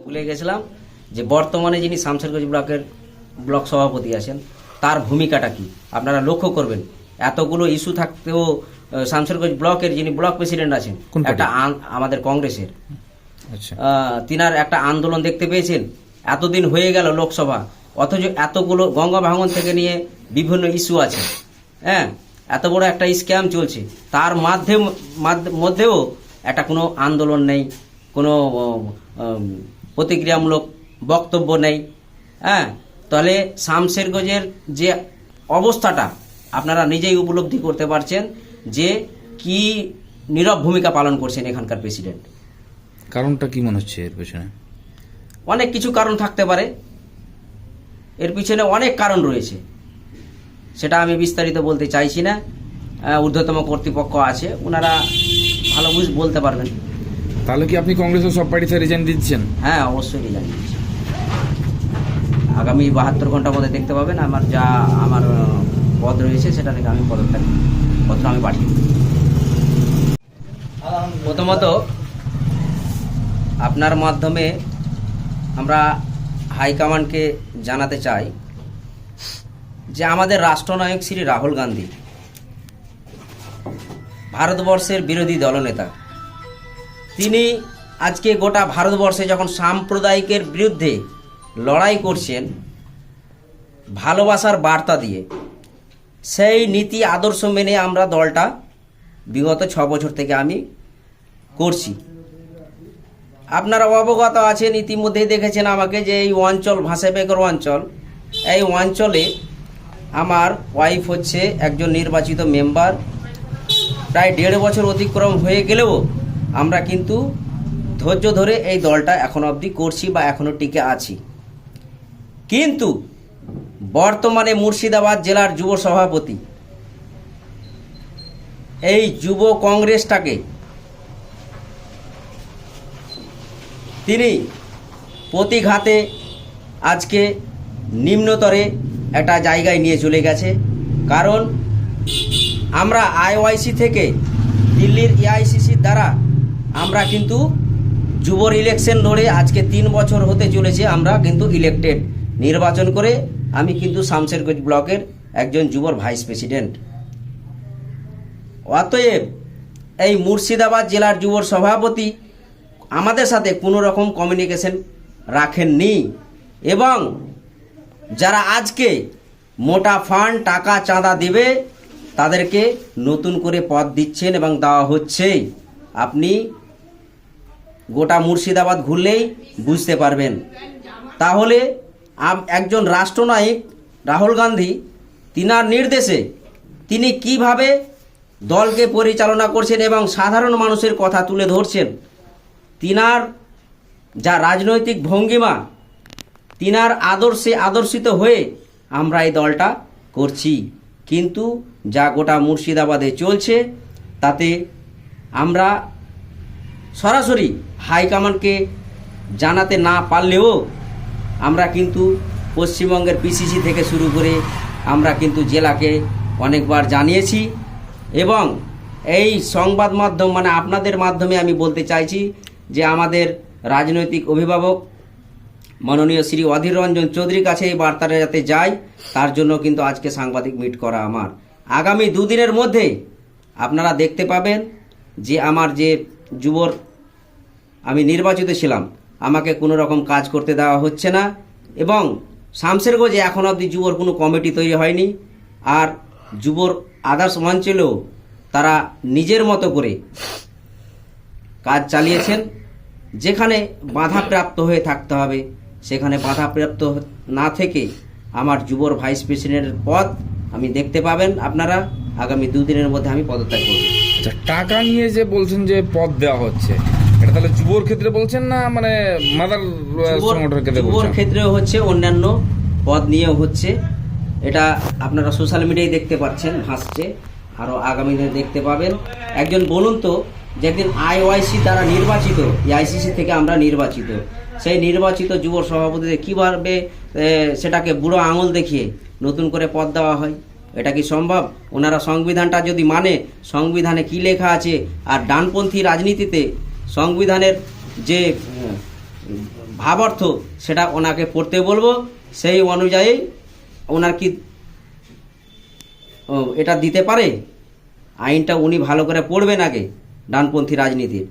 ভুলে গেছিলাম যে বর্তমানে যিনি শামশেরগঞ্জ ব্লকের ব্লক সভাপতি আছেন তার ভূমিকাটা কি? আপনারা লক্ষ্য করবেন এতগুলো ইস্যু থাকতেও আহ, শামশেরগঞ্জ ব্লকের যিনি ব্লক প্রেসিডেন্ট আছেন একটা আমাদের কংগ্রেসের। আচ্ছা। তিনার একটা আন্দোলন দেখতে পেয়েছেন এতদিন হয়ে গেল লোকসভা অথচ এতগুলো গঙ্গা ভাঙন থেকে নিয়ে বিভিন্ন ইস্যু আছে হ্যাঁ? এত বড় একটা স্ক্যাম চলছে তার মাধ্যম মাধ্য- মধ্যেও একটা কোনো আন্দোলন নেই কোনো প্রতিক্রিয়ামূলক বক্তব্য নেই। হ্যাঁ? তাহলে শামশেরগঞ্জের যে অবস্থাটা আপনারা নিজেই উপলব্ধি করতে পারছেন যে কি নীরব ভূমিকা পালন করছেন এখানকার প্রেসিডেন্ট। কারণটা কি মনে হচ্ছে এর পেছনে? অনেক কিছু কারণ থাকতে পারে। এর পিছনে অনেক কারণ রয়েছে। সেটা আমি বিস্তারিত বলতে চাইছি না। ঊর্ধ্বতম কর্তৃপক্ষ আছে ওনারা ভালো বুঝ বলতে পারবেন। তাহলে কি আপনি কংগ্রেসের সব পার্টিতে রিজাইন দিচ্ছেন হ্যাঁ অবশ্যই রিজাইন দিচ্ছি আগামী বাহাত্তর ঘণ্টার মধ্যে দেখতে পাবেন আমার যা, আমার পদ রয়েছে, সেটা থেকে আমি পদত্যাগ, পত্র আমি পাঠিয়ে। প্রথমত, আপনার মাধ্যমে আমরা হাইকমান্ডকে জানাতে চাই যে আমাদের রাষ্ট্রনায়ক শ্রী রাহুল গান্ধী ভারতবর্ষের বিরোধী দলনেতা তিনি আজকে গোটা ভারতবর্ষে যখন সাম্প্রদায়িকের বিরুদ্ধে লড়াই করছেন, ভালোবাসার বার্তা দিয়ে, সেই নীতি আদর্শ মেনে আমরা দলটা বিগত ছ বছর থেকে আমি করছি। আপনারা অবগত আছেন, ইতিমধ্যেই দেখেছেন আমাকে যে এই অঞ্চল ভাষাবেগর অঞ্চল, এই অঞ্চলে আমার ওয়াইফ হচ্ছে একজন নির্বাচিত মেম্বার প্রায় দেড় বছর অতিক্রম হয়ে গেলেও আমরা কিন্তু ধৈর্য ধরে এই দলটা এখন অবধি করছি বা এখনও টিকে আছি। কিন্তু বর্তমানে মুর্শিদাবাদ জেলার যুব সভাপতি এই যুব কংগ্রেসটাকে তিনি প্রতিঘাতে আজকে নিম্নতরে একটা জায়গায় নিয়ে চলে গেছে। কারণ আমরা আইওআইসি থেকে দিল্লির এআইসিসির দ্বারা আমরা কিন্তু যুবর ইলেকশন লড়ে আজকে তিন বছর হতে চলেছে আমরা কিন্তু ইলেকটেড নির্বাচন করে আমি কিন্তু শামশেরগঞ্জ ব্লকের একজন যুবর ভাইস প্রেসিডেন্ট অতএব এই মুর্শিদাবাদ জেলার যুবর সভাপতি আমাদের সাথে কোনো রকম কমিউনিকেশন রাখেননি এবং যারা আজকে মোটা ফান্ড, টাকা চাঁদা দেবে, তাদেরকে নতুন করে পদ দিচ্ছেন এবং দেওয়া হচ্ছে। আপনি গোটা মুর্শিদাবাদ ঘুরলেই বুঝতে পারবেন। তাহলে একজন রাষ্ট্রনায়ক রাহুল গান্ধী, তিনার নির্দেশে তিনি কীভাবে দলকে পরিচালনা করছেন এবং সাধারণ মানুষের কথা তুলে ধরছেন, তিনার যা রাজনৈতিক ভঙ্গিমা, তিনার আদর্শে আদর্শিত হয়ে আমরা এই দলটা করছি। কিন্তু যা গোটা মুর্শিদাবাদে চলছে, তাতে আমরা সরাসরি হাইকমান্ডকে জানাতে না পারলেও আমরা কিন্তু পশ্চিমবঙ্গের পিসিসি থেকে শুরু করে আমরা কিন্তু জেলাকে অনেকবার জানিয়েছি এবং এই সংবাদ মাধ্যম মানে আপনাদের মাধ্যমে আমি বলতে চাইছি যে আমাদের রাজনৈতিক অভিভাবক মাননীয় শ্রী অধীর রঞ্জন চৌধুরীর কাছে এই বার্তাটা যাতে যায়, তার জন্য কিন্তু আজকে সাংবাদিক মিট করা আমার। আগামী দুদিনের মধ্যে আপনারা দেখতে পাবেন যে আমার যে যুবর, আমি নির্বাচিত ছিলাম। আমাকে কোনো রকম কাজ করতে দেওয়া হচ্ছে না এবং শামশেরগঞ্জে এখন অবধি যুবর কোনো কমিটি তৈরি হয়নি। আর যুবর আদার্স অঞ্চলেও তারা নিজের মতো করে কাজ চালিয়েছেন। যেখানে বাধাপ্রাপ্ত হয়ে থাকতে হবে, সেখানে বাধাপ্রাপ্ত না থেকে আমার যুবর ভাইস প্রেসিডেন্টের পদ আমি দেখতে পাবেন আপনারা। আগামী দুদিনের মধ্যে আমি পদত্যাগ করব। আচ্ছা টাকা নিয়ে যে বলছেন যে পদ দেওয়া হচ্ছে এটা তাহলে যুবর ক্ষেত্রে বলছেন না মানে মাদার সংগঠনের ক্ষেত্রে যুবর ক্ষেত্রেও হচ্ছে অন্যান্য পদ নিয়েও হচ্ছে। এটা আপনারা সোশ্যাল মিডিয়ায় দেখতে পাচ্ছেন ভাসছে। আরও আগামী দিনে দেখতে পাবেন। একজন বলুন তো যে একদিন আইওআইসি দ্বারা নির্বাচিত আইসিসি থেকে আমরা নির্বাচিত সেই নির্বাচিত যুব সভাপতিদের কীভাবে সেটাকে বুড়ো আঙুল দেখিয়ে নতুন করে পদ দেওয়া হয়? এটা কি সম্ভব? ওনারা সংবিধানটা যদি মানে সংবিধানে কি লেখা আছে? আর ডানপন্থী রাজনীতিতে সংবিধানের যে ভাবার্থ, সেটা ওনাকে পড়তে বলব। সেই অনুযায়ী ওনার কি এটা দিতে পারে? আইনটা উনি ভালো করে পড়বেন আগে, ডানপন্থী রাজনীতির,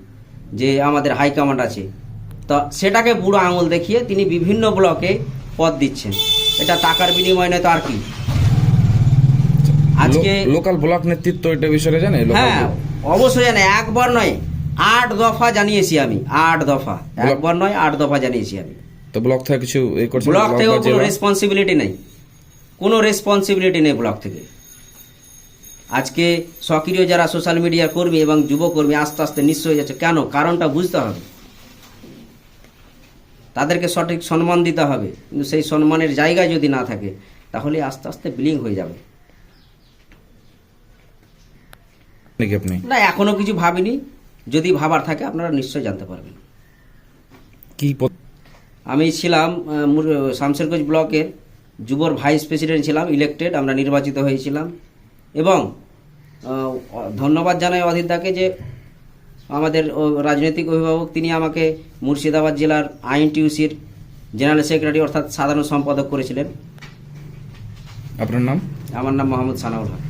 যে আমাদের হাইকমান্ড আছে। তো সেটাকে বুড়ো আঙুল দেখিয়ে তিনি বিভিন্ন ব্লকে পদ দিচ্ছেন। এটা টাকার বিনিময় নয় তো আর কি? আজকে লোকাল ব্লক নেতৃত্ব এটা বিষয়ে জানে হ্যাঁ অবশ্যই জানে। একবার নয় আট দফা জানিয়েছি আমি। আট দফা। একবার নয় আট দফা জানিয়েছি আমি। তো ব্লক থেকে কিছু ব্লক বা থেকেও কোনো রেসপন্সিবিলিটি নেই। কোনো রেসপন্সিবিলিটি নেই ব্লক থেকে। আজকে সক্রিয় যারা সোশ্যাল মিডিয়া কর্মী এবং যুবকর্মী আস্তে আস্তে নিঃস্ব হয়ে যাচ্ছে। কেন? কারণটা বুঝতে হবে। তাদেরকে সঠিক সম্মান দিতে হবে। কিন্তু সেই সম্মানের জায়গা যদি না থাকে তাহলে আস্তে আস্তে বিলিং হয়ে যাবে। নাকি আপনি? না এখনও কিছু ভাবিনি। যদি ভাবার থাকে আপনারা নিশ্চয়ই জানতে পারবেন। কি আমি ছিলাম শামশেরগঞ্জ ব্লকের যুবর ভাইস প্রেসিডেন্ট ছিলাম ইলেক্টেড আমরা নির্বাচিত হয়েছিলাম। এবং ধন্যবাদ জানাই অধীরদাকে যে আমাদের রাজনৈতিক অভিভাবক তিনি আমাকে মুর্শিদাবাদ জেলার আইএনটিউসির জেনারেল সেক্রেটারি অর্থাৎ সাধারণ সম্পাদক করেছিলেন। আপনার নাম? আমার নাম মোহাম্মদ সানাউল হক।